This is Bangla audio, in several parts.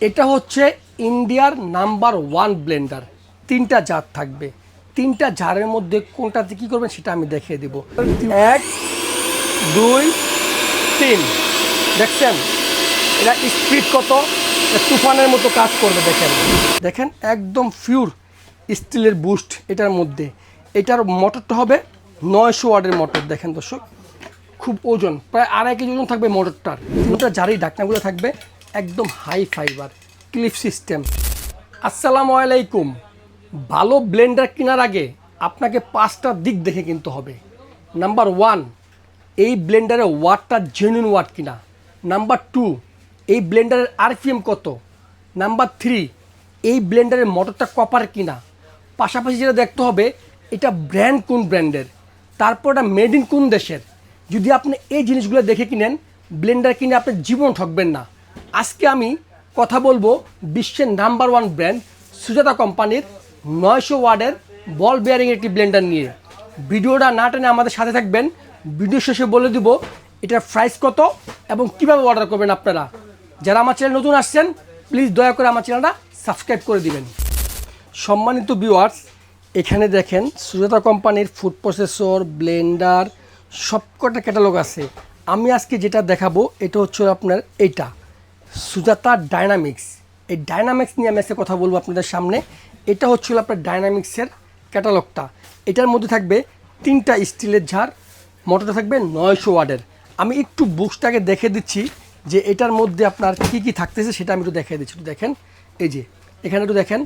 এটা হচ্ছে ইন্ডিয়ার নাম্বার ওয়ান ব্লেন্ডার। তিনটা জার থাকবে। তিনটা জারের মধ্যে কোনটাতে কী করবেন সেটা আমি দেখিয়ে দেবো। এক, দুই, তিন। দেখছেন? এটা স্পিড কত? তুফানের মতো কাজ করবে, দেখেন। দেখেন, একদম ফিউর স্টিলের বুস্ট এটার মধ্যে। এটার মোটরটা হবে নয়শো ওয়ার্ডের মোটর, দেখেন দর্শক। খুব ওজন, প্রায় আড়াই কেজি ওজন থাকবে মোটরটার। তিনটা জারি ডাকনাগুলো থাকবে। একদম হাই ফাইবার ক্লিপ সিস্টেম আসসালামু আলাইকুম। ভালো ব্লেন্ডার কেনার আগে আপনাকে পাঁচটা দিক দেখে কিনতে হবে। নাম্বার ওয়ান এই ব্লেন্ডারের ওয়াটটা জেনুইন ওয়াট কিনা। নাম্বার টু এই ব্লেন্ডারের আরপিএম কত? নাম্বার থ্রি এই ব্লেন্ডারের মোটরটা কপার কিনা? পাশাপাশি যেটা দেখতে হবে, এটা ব্র্যান্ড কোন ব্র্যান্ডের তারপর এটা মেড ইন কোন দেশের? যদি আপনি এই জিনিসগুলো দেখে কিনেন ব্লেন্ডার কিনে আপনি জীবন ঠকবেন না। আজকে আমি কথা বলব বিশ্বের নাম্বার ওয়ান ব্র্যান্ড সুজাতা কোম্পানির নয়শো ওয়ার্ডের বল বেয়ারিং একটি ব্লেন্ডার নিয়ে। ভিডিওটা না টেনে আমাদের সাথে থাকবেন। ভিডিও শেষে বলে দিব, এটার প্রাইস কত এবং কীভাবে অর্ডার করবেন আপনারা। যারা আমার চ্যানেল নতুন আসছেন প্লিজ দয়া করে আমার চ্যানেলটা সাবস্ক্রাইব করে দিবেন। সম্মানিত ভিউয়ার্স এখানে দেখেন সুজাতা কোম্পানির ফুড প্রসেসর ব্লেন্ডার সবকটা ক্যাটালগ আছে। আমি আজকে যেটা দেখাবো, এটা হচ্ছে আপনার এইটা। সুজাতা ডায়নামিক্স এই ডায়নামিক্স নিয়ে আমি আজকে কথা বলব আপনাদের সামনে। এটা হচ্ছে আপনার ডায়নামিক্সের ক্যাটালগটা। এটার মধ্যে থাকবে তিনটা স্টিলের ঝাড় মোটরটা থাকবে নয়শো ওয়ার্ডের আমি একটু বুকসটাকে দেখে দিচ্ছি যে এটার মধ্যে আপনার কী কী থাকতেছে, সেটা আমি একটু দেখিয়ে দিচ্ছি। একটু দেখেন। এই যে, এখানে একটু দেখেন।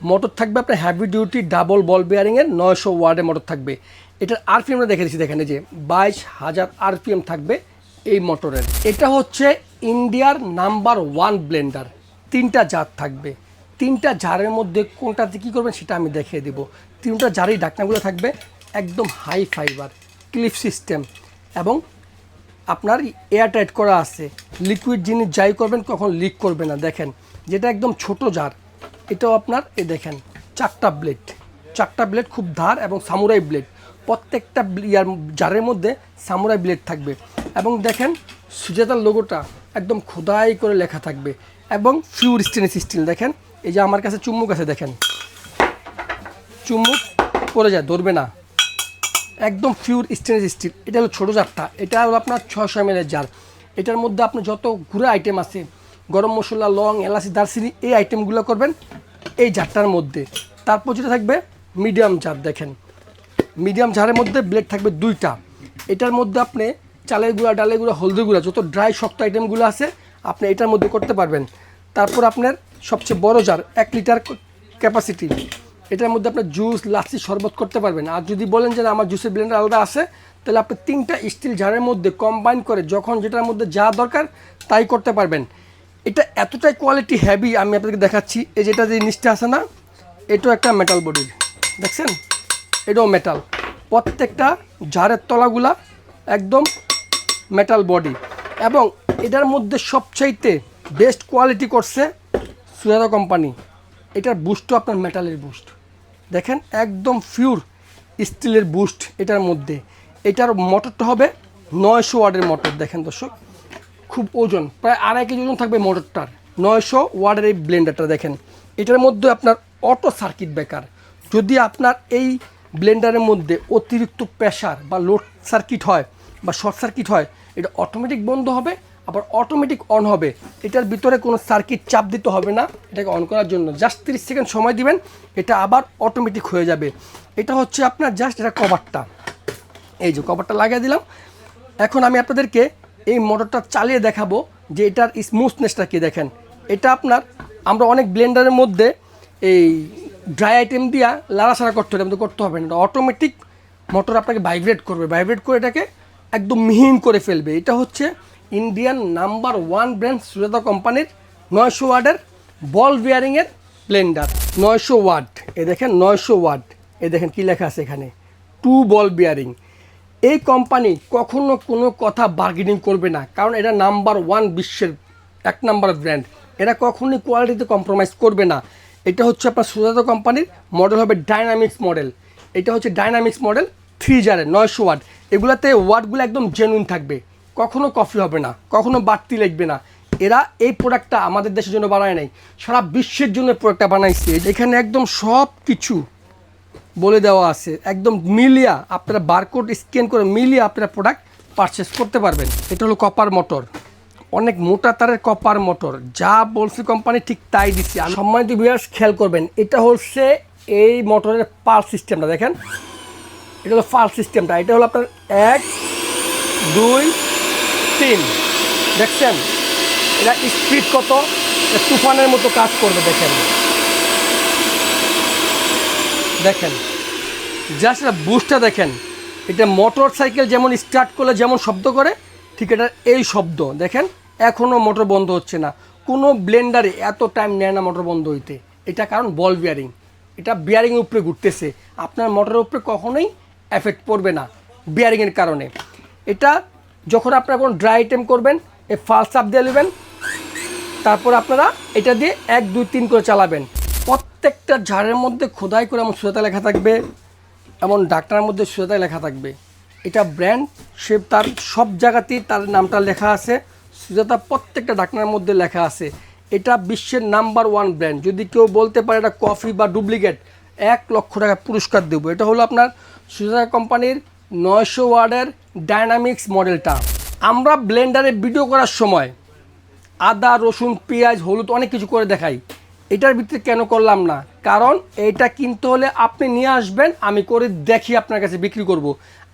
মোটর থাকবে আপনার হ্যাভি ডিউটি ডাবল বল বেয়ারিংয়ের নয়শো ওয়ার্ডের মোটর থাকবে। এটার আরপিএমটা দেখে দিচ্ছি। দেখেন, এই যে, বাইশ হাজার আরপিএম থাকবে এই মোটরের। এটা হচ্ছে ইন্ডিয়ার নাম্বার ওয়ান ব্লেন্ডার। তিনটা জার থাকবে। তিনটা জারের মধ্যে কোনটাতে কী করবেন সেটা আমি দেখিয়ে দেবো। তিনটা জারের ডাকনাগুলো থাকবে, একদম হাই ফাইবার ক্লিপ সিস্টেম এবং আপনার এয়ার টাইট করা আছে। লিকুইড জিনিস যাই করবেন কখন লিক করবে না, দেখেন। যেটা একদম ছোট জার, এটাও আপনার, এ দেখেন, চারটা ব্লেড চারটা ব্লেড খুব ধার এবং সামুরাই ব্লেড প্রত্যেকটা ইয়ার জারের মধ্যে সামুরাই ব্লেড থাকবে। এবং দেখেন, সুজাতার লোগোটা একদম খোদাই করে লেখা থাকবে। এবং ফিউর স্টেনলেস স্টিল দেখেন? এই যে আমার কাছে চুম্মুক আছে, দেখেন? চুম্মুক পড়ে যায়, ধরবে না। একদম ফিউর স্টেনলেস স্টিল এটা হলো ছোটো জারটা, এটা হলো আপনার ছশো এম জার। এটার মধ্যে আপনি যত গুঁড়ো আইটেম আছে, গরম মশলা, লং, এলাচি, দারচিনি, এই আইটেমগুলো করবেন এই জারটার মধ্যে। তারপর যেটা থাকবে মিডিয়াম জার দেখেন। মিডিয়াম জারের মধ্যে ব্লেড থাকবে দুইটা। এটার মধ্যে আপনি চালের গুঁড়া, ডালের গুঁড়া, হলদি গুঁড়া, যত ড্রাই শক্ত আইটেমগুলো আছে, আপনি এটার মধ্যে করতে পারবেন। তারপর আপনার সবচেয়ে বড় জার এক লিটার ক্যাপাসিটি এটার মধ্যে আপনার জুস লাচ্ছি শরবত করতে পারবেন। আর যদি বলেন যে আমার জুসের ব্লেন্ডার আলাদা আছে, তাহলে আপনি তিনটা স্টিল জারের মধ্যে কম্বাইন করে যখন যেটার মধ্যে যা দরকার, তাই করতে পারবেন। এটা এতটাই কোয়ালিটি হেভি আমি আপনাদেরকে দেখাচ্ছি। এই যেটা যে জিনিসটা আছে না, এটাও একটা মেটাল বডির দেখছেন? এটাও মেটাল প্রত্যেকটা জারের তলাগুলা একদম মেটাল বডি এবং এটার মধ্যে সবচাইতে বেস্ট কোয়ালিটি করছে সুজাতা কোম্পানি। এটার বুস্টও আপনার মেটালের বুস্ট দেখেন, একদম ফিউর স্টিলের বুস্ট এটার মধ্যে। এটার মোটরটা হবে নয়শো ওয়ার্ডের মোটর দেখেন দর্শক। খুব ওজন, প্রায় আড়াই কেজি ওজন থাকবে মোটরটার নয়শো ওয়ার্ডের এই ব্লেন্ডারটা দেখেন। এটার মধ্যে আপনার অটো সার্কিট ব্রেকার যদি আপনার এই ব্লেন্ডারের মধ্যে অতিরিক্ত প্রেশার বা লোড সার্কিট হয় বা শর্ট সার্কিট হয়, এটা অটোমেটিক বন্ধ হবে, আবার অটোমেটিক অন হবে। এটার ভিতরে কোনো সার্কিট চাপ দিতে হবে না, এটাকে অন করার জন্য। জাস্ট তিরিশ সেকেন্ড সময় দিবেন, এটা আবার অটোমেটিক হয়ে যাবে। এটা হচ্ছে আপনার জাস্ট এটা কভারটা এই যে কভারটা লাগিয়ে দিলাম। এখন আমি আপনাদেরকে এই মোটরটা চালিয়ে দেখাবো যে এটার স্মুথনেসটা কি দেখেন। এটা আপনার, আমরা অনেক ব্লেন্ডারের মধ্যে এই ড্রাই আইটেম দিয়া লাড়াছাড়া করতে হবে কিন্তু করতে হবে না। অটোমেটিক মোটর আপনাকে ভাইব্রেট করবে। ভাইব্রেট করে এটাকে একদম মিহিন করে ফেলবে। এটা হচ্ছে Indian number one brand Sujata কোম্পানির নয়শো ওয়ার্ডের বল বিয়ারিংয়ের ব্লেন্ডার নয়শো ওয়াট। এ দেখেন নয়শো ওয়াট। এ দেখেন কী লেখা আছে এখানে? টু বল বিয়ারিং এই কোম্পানি কখনো কোনো কথা বার্গেনিং করবে না, কারণ এটা নাম্বার ওয়ান বিশ্বের এক নাম্বার ব্র্যান্ড এরা কখনোই কোয়ালিটিতে কম্প্রোমাইজ করবে না। এটা হচ্ছে আপনার সুজাতা কোম্পানির মডেল হবে ডাইনামিক্স মডেল এটা হচ্ছে ডাইনামিক্স মডেল থ্রি নয়শো ওয়াট এগুলাতে ওয়াটগুলো একদম জেনুইন থাকবে। কখনো কফি হবে না, কখনো বাড়তি লাগবে না। এরা এই প্রোডাক্টটা আমাদের দেশের জন্য বানায় নাই। সারা বিশ্বের জন্য প্রোডাক্টটা বানাইছে। এখানে একদম সব কিছু বলে দেওয়া আছে। একদম মিলিয়া, আপনারা বারকোড স্ক্যান করে মিলিয়ে আপনারা প্রোডাক্ট পারচেস করতে পারবেন। এটা হলো কপার মোটর অনেক মোটা তারের কপার মোটর যা বলছে কোম্পানি ঠিক তাই দিচ্ছে আর সম্মানিত বিয়ার্স খেয়াল করবেন, এটা হচ্ছে এই মোটরের পাল সিস্টেমটা দেখেন এটা হলো ফার্স্ট সিস্টেমটা এটা হলো আপনার এক, দুই, তিন। দেখছেন? এটা স্পিড কত? তুফানের মতো কাজ করবে, দেখেন। দেখেন। জাস্ট এটা বুস্টটা দেখেন। এটা মোটর সাইকেল যেমন স্টার্ট করলে যেমন শব্দ করে, ঠিক এটা এই শব্দ, দেখেন? এখনও মোটর বন্ধ হচ্ছে না। কোনো ব্লেন্ডারে এত টাইম নেয় না মোটর বন্ধ হইতে। এটা কারণ বল বিয়ারিং এটা বিয়ারিংয়ের উপরে ঘুরতেছে। আপনার মোটরের উপরে কখনোই এফেক্ট পড়বে না বিয়ারিংয়ের কারণে। এটা যখন আপনারা কোনো ড্রাই আইটেম করবেন এই ফালস আপ দিয়ে নেবেন, তারপর আপনারা এটা দিয়ে এক, দুই, তিন করে চালাবেন। প্রত্যেকটা ঝাড়ের মধ্যে খোদাই করে এমন সুজাতা লেখা থাকবে, এমন ডাক্তারের মধ্যে সুজাতা লেখা থাকবে। এটা ব্র্যান্ড সে তার সব জায়গাতেই তার নামটা লেখা আছে, সুজাতা প্রত্যেকটা ডাক্তারের মধ্যে লেখা আছে। এটা বিশ্বের নাম্বার ওয়ান ব্র্যান্ড যদি কেউ বলতে পারে এটা কফি বা ডুপ্লিকেট এক লক্ষ টাকা পুরস্কার দেবো। এটা হলো আপনার সুজাতা কোম্পানির নয়শো ওয়ার্ডের ডায়নামিক্স মডেলটা। আমরা ব্লেন্ডারে ভিডিও করার সময় আদা, রসুন, পেঁয়াজ, হলুদ অনেক কিছু করে দেখাই। এটার ভিতরে কেন করলাম না? কারণ এটা কিনতে হলে আপনি নিয়ে আসবেন, আমি করে দেখিয়ে আপনার কাছে বিক্রি করব।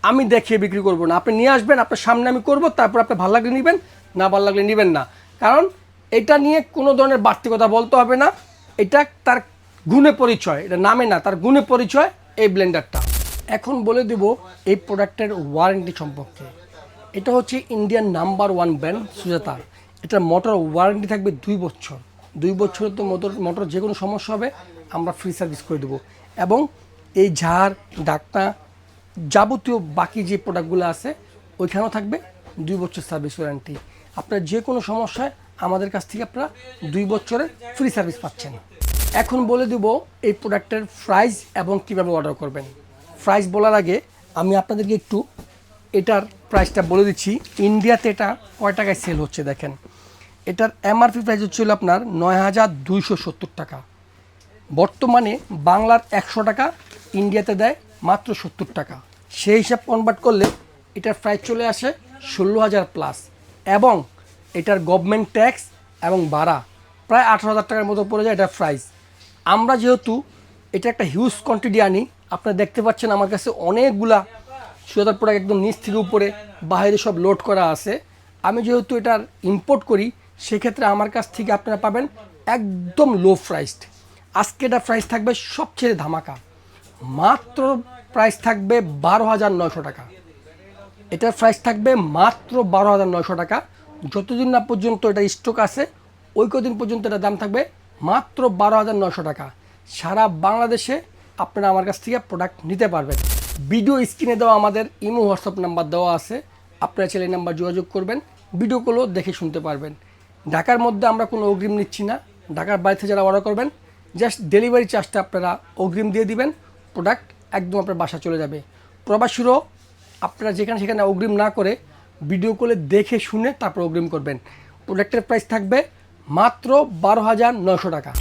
আমি দেখিয়ে বিক্রি করব না। আপনি নিয়ে আসবেন, আপনার সামনে আমি করব, তারপর আপনি ভালো লাগলে নেবেন, না ভালো লাগলে নেবেন না। কারণ এটা নিয়ে কোনো ধরনের বাড়তি কথা বলতে হবে না। এটা তার গুণে পরিচয়, এটা নামে না, তার গুণে পরিচয় এই ব্লেন্ডারটা। এখন বলে দেব এই প্রোডাক্টের ওয়ারেন্টি সম্পর্কে। এটা হচ্ছে Indian number one brand Sujata এটার মোটর ওয়ারেন্টি থাকবে দুই বছর। দুই বছর তো মোটর মোটর যে কোনো সমস্যা হবে, আমরা ফ্রি সার্ভিস করে দেবো। এবং এই ঝাড় ডাক্তার যাবতীয় বাকি যে প্রোডাক্টগুলো আছে, ওইখানেও থাকবে দুই বছর সার্ভিস ওয়ারেন্টি আপনার যে কোনো সমস্যায় আমাদের কাছ থেকে আপনারা দুই বছরের ফ্রি সার্ভিস পাচ্ছেন। এখন বলে দেব এই প্রোডাক্টের প্রাইস এবং কীভাবে অর্ডার করবেন। প্রাইস বলার আগে আমি আপনাদেরকে একটু এটার প্রাইসটা বলে দিচ্ছি। ইন্ডিয়াতে এটা কয় টাকায় সেল হচ্ছে দেখেন? এটার এমআরপি প্রাইস হচ্ছিল আপনার নয় হাজার দুইশো সত্তর টাকা। বর্তমানে বাংলার একশো টাকা, ইন্ডিয়াতে দেয় মাত্র সত্তর টাকা। সেই হিসাব কনভার্ট করলে এটার প্রাইস চলে আসে ষোলো হাজার প্লাস এবং এটার গভর্নমেন্ট ট্যাক্স এবং ভাড়া প্রায় আঠারো হাজার টাকার মতো পড়ে যায় এটার প্রাইস আমরা যেহেতু এটা একটা হিউজ কোয়ান্টিটি আনি আপনারা দেখতে পাচ্ছেন আমার কাছে অনেকগুলা সুতার প্রোডাক্ট একদম নিচ থেকে উপরে, বাইরে সব লোড করা আছে। আমি যেহেতু এটার ইম্পোর্ট করি, সেক্ষেত্রে আমার কাছ থেকে আপনারা পাবেন একদম লো প্রাইসড আজকে এটা প্রাইস থাকবে সবচেয়ে ধামাকা। মাত্র প্রাইস থাকবে বারো হাজার নয়শো টাকা। এটার প্রাইস থাকবে মাত্র বারো হাজার নয়শো টাকা। যতদিন না পর্যন্ত এটা স্টক আছে, ওই কদিন পর্যন্ত এটার দাম থাকবে মাত্র বারো হাজার নয়শো টাকা। সারা বাংলাদেশে আপনারা আমার কাছ থেকে প্রোডাক্ট নিতে পারবেন। ভিডিও স্ক্রিনে দেওয়া আমাদের ইমো হোয়াটসঅ্যাপ নাম্বার দেওয়া আছে। আপনারা ছেলে নাম্বার যোগাযোগ করবেন। ভিডিওগুলো দেখে শুনতে পারবেন। ঢাকার মধ্যে আমরা কোনো অগ্রিম নিচ্ছি না। ঢাকার বাড়িতে যারা অর্ডার করবেন জাস্ট ডেলিভারি চার্জটা আপনারা অগ্রিম দিয়ে দিবেন। প্রোডাক্ট একদম আপনার বাসা চলে যাবে। প্রবাসীরও আপনারা যেখানে সেখানে অগ্রিম না করে ভিডিও কলে দেখে শুনে তারপর অগ্রিম করবেন। প্রোডাক্টের প্রাইস থাকবে মাত্র বারো হাজার নশো টাকা।